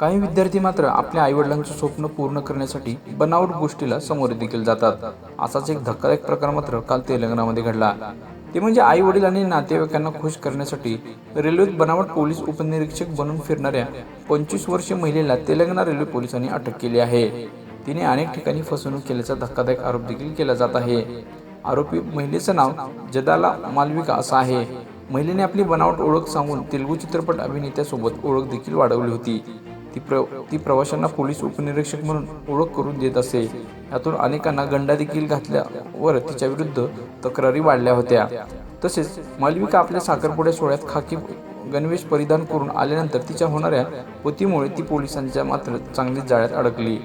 काही विद्यार्थी मात्र आपल्या आईवडिलांचं स्वप्न पूर्ण करण्यासाठी बनावट गोष्टीला सामोरे देखील जातात. असाच एक धक्कादायक प्रकार मात्र काल तेलंगणामध्ये घडला. ते म्हणजे आई वडील आणि नातेवाईकांना खुश करण्यासाठी रेल्वेत बनावट पोलीस उपनिरीक्षक बनून फिरणाऱ्या पंचवीस वर्षीय महिलेला तेलंगणा रेल्वे पोलिसांनी अटक केली आहे. तिने अनेक ठिकाणी फसवणूक केल्याचा धक्कादायक आरोप देखील केला जात आहे. आरोपी महिलेचं नाव जदाला मालविका असं आहे. महिलेने आपली बनावट ओळख सांगून तेलुगू चित्रपट अभिनेत्यासोबत ओळख देखील वाढवली होती. ती प्र ती प्रवाशांना पोलीस उपनिरीक्षक म्हणून ओळख करून देत असे. यातून अनेकांना गंडा देखील घातल्यावर तिच्या विरुद्ध तक्रारी वाढल्या होत्या. तसेच मालविका आपल्या साखरपुड्या सोहळ्यात खाकी गणवेश परिधान करून आल्यानंतर तिच्या होणाऱ्या पतीमुळे ती पोलिसांच्या मात्र चांगलीच जाळ्यात अडकली.